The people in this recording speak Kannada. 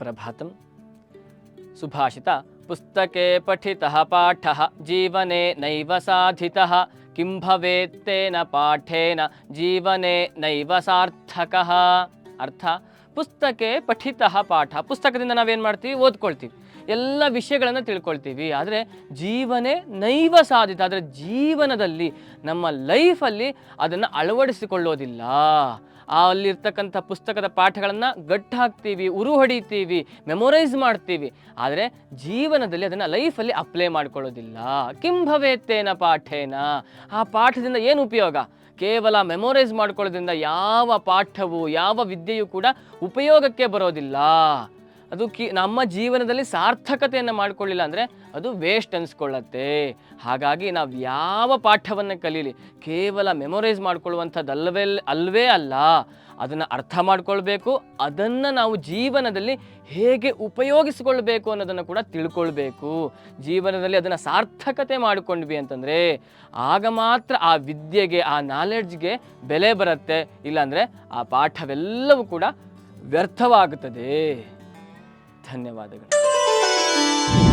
प्रभातं सुभाषितपुस्तके पठितः पाठः, जीवने नैव साधितः। किं भवेत् तेन पाठेन, जीवने नैव सार्थकः। अर्थात् ಪುಸ್ತಕೆ ಪಠಿತಃ ಪಾಠ. ಪುಸ್ತಕದಿಂದ ನಾವೇನು ಮಾಡ್ತೀವಿ? ಓದ್ಕೊಳ್ತೀವಿ. ಎಲ್ಲ ವಿಷಯಗಳನ್ನು ತಿಳ್ಕೊಳ್ತೀವಿ. ಆದರೆ ಜೀವನೇ ನೈವ ಸಾಧಿತ. ಆದರೆ ಜೀವನದಲ್ಲಿ ನಮ್ಮ ಲೈಫಲ್ಲಿ ಅದನ್ನು ಅಳವಡಿಸಿಕೊಳ್ಳೋದಿಲ್ಲ. ಅಲ್ಲಿರ್ತಕ್ಕಂಥ ಪುಸ್ತಕದ ಪಾಠಗಳನ್ನು ಗಟ್ಟು ಹಾಕ್ತೀವಿ, ಉರು ಹೊಡಿತೀವಿ, ಮೆಮೊರೈಸ್ ಮಾಡ್ತೀವಿ. ಆದರೆ ಜೀವನದಲ್ಲಿ ಅದನ್ನು ಲೈಫಲ್ಲಿ ಅಪ್ಲೈ ಮಾಡ್ಕೊಳ್ಳೋದಿಲ್ಲ. ಕಿಂ ಭವೇತ್ತೇನ ಪಾಠೇನ? ಆ ಪಾಠದಿಂದ ಏನು ಉಪಯೋಗ? ಕೇವಲ ಮೆಮೊರೈಸ್ ಮಾಡ್ಕೊಳ್ಳೋದ್ರಿಂದ ಯಾವ ಪಾಠವು, ಯಾವ ವಿದ್ಯೆಯೂ ಕೂಡ ಉಪಯೋಗಕ್ಕೆ ಬರೋದಿಲ್ಲ. ಅದು ಕಿ, ನಮ್ಮ ಜೀವನದಲ್ಲಿ ಸಾರ್ಥಕತೆಯನ್ನು ಮಾಡಿಕೊಳ್ಳಿಲ್ಲ ಅಂದರೆ ಅದು ವೇಸ್ಟ್ ಅನಿಸ್ಕೊಳ್ಳತ್ತೆ. ಹಾಗಾಗಿ ನಾವು ಯಾವ ಪಾಠವನ್ನು ಕಲೀಲಿ, ಕೇವಲ ಮೆಮೊರೈಸ್ ಮಾಡ್ಕೊಳ್ಳುವಂಥದ್ದಲ್ವೇ ಅಲ್ಲವೇ ಅಲ್ಲ. ಅದನ್ನು ಅರ್ಥ ಮಾಡ್ಕೊಳ್ಬೇಕು, ಅದನ್ನು ನಾವು ಜೀವನದಲ್ಲಿ ಹೇಗೆ ಉಪಯೋಗಿಸಿಕೊಳ್ಬೇಕು ಅನ್ನೋದನ್ನು ಕೂಡ ತಿಳ್ಕೊಳ್ಬೇಕು. ಜೀವನದಲ್ಲಿ ಅದನ್ನು ಸಾರ್ಥಕತೆ ಮಾಡಿಕೊಂಡ್ವಿ ಅಂತಂದರೆ, ಆಗ ಮಾತ್ರ ಆ ವಿದ್ಯೆಗೆ, ಆ ನಾಲೆಡ್ಜ್ಗೆ ಬೆಲೆ ಬರುತ್ತೆ. ಇಲ್ಲಾಂದರೆ ಆ ಪಾಠವೆಲ್ಲವೂ ಕೂಡ ವ್ಯರ್ಥವಾಗುತ್ತದೆ. ಧನ್ಯವಾದಗಳು.